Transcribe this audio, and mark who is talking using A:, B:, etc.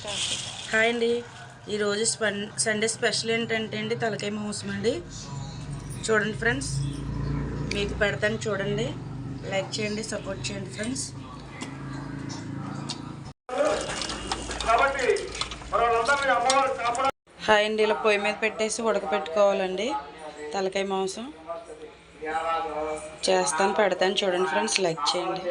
A: Hi అండి. ఈరోజు Sunday special ఏంటంటే అండి తలకాయ మాంసం అండి. చూడండి ఫ్రెండ్స్ మీకు పెడతాను చూడండి. లైక్ చేయండి సపోర్ట్ చేయండి ఫ్రెండ్స్. హాయ్ అండి ఇలా పొయ్యి మీద పెట్టేసి ఉడకపెట్టుకోవాలండి తలకాయ మాంసం. చేస్తాను పెడతాను చూడండి ఫ్రెండ్స్ లైక్ చేయండి.